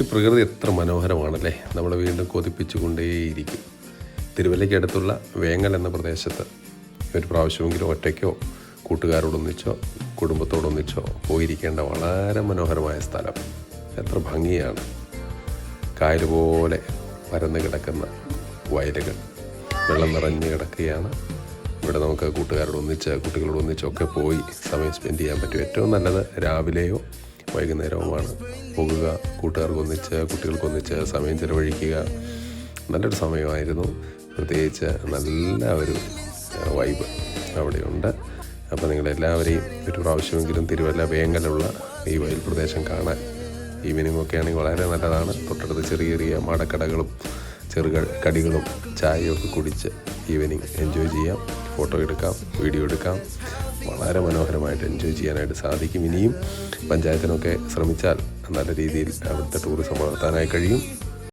ഈ പ്രകൃതി എത്ര മനോഹരമാണല്ലേ? നമ്മളെ വീണ്ടും കൊതിപ്പിച്ചുകൊണ്ടേയിരിക്കും. തിരുവല്ലയ്ക്ക് അടുത്തുള്ള വേങ്ങൽ എന്ന പ്രദേശത്ത് ഒരു പ്രാവശ്യമെങ്കിലും ഒറ്റയ്ക്കോ കൂട്ടുകാരോടൊന്നിച്ചോ കുടുംബത്തോടൊന്നിച്ചോ പോയിരിക്കേണ്ട വളരെ മനോഹരമായ സ്ഥലം. എത്ര ഭംഗിയാണ്. കായൽ പോലെ പരന്ന് കിടക്കുന്ന വയലുകൾ. വെള്ളം നിറഞ്ഞ് കിടക്കുകയാണ്. ഇവിടെ നമുക്ക് കൂട്ടുകാരോടൊന്നിച്ച് കുട്ടികളോടൊന്നിച്ചൊക്കെ പോയി സമയം സ്പെൻഡ് ചെയ്യാൻ പറ്റും. ഏറ്റവും നല്ലത് രാവിലെയോ വൈകുന്നേരവുമാണ്. പോകുക കൂട്ടുകാർക്ക് ഒന്നിച്ച് കുട്ടികൾക്ക് ഒന്നിച്ച് സമയം ചിലവഴിക്കുക. നല്ലൊരു സമയമായിരുന്നു. പ്രത്യേകിച്ച് നല്ല ഒരു വൈബ് അവിടെയുണ്ട്. അപ്പോൾ നിങ്ങളെല്ലാവരെയും ഒരു പ്രാവശ്യമെങ്കിലും തിരുവല്ല വേങ്ങലുള്ള ഈ വയൽ പ്രദേശം കാണാൻ ഈവനിങ് ഒക്കെ ആണെങ്കിൽ വളരെ നല്ലതാണ്. തൊട്ടടുത്ത് ചെറിയ ചെറിയ മടക്കടകളും ചെറുക കടികളും ചായയൊക്കെ കുടിച്ച് ഈവനിങ് എൻജോയ് ചെയ്യാം. ഫോട്ടോ എടുക്കാം വീഡിയോ എടുക്കാം. വളരെ മനോഹരമായിട്ട് എൻജോയ് ചെയ്യാനായിട്ട് സാധിക്കും. ഇനിയും പഞ്ചായത്തിനൊക്കെ ശ്രമിച്ചാൽ നല്ല രീതിയിൽ അവിടുത്തെ ടൂറിസം വളർത്താനായി കഴിയും.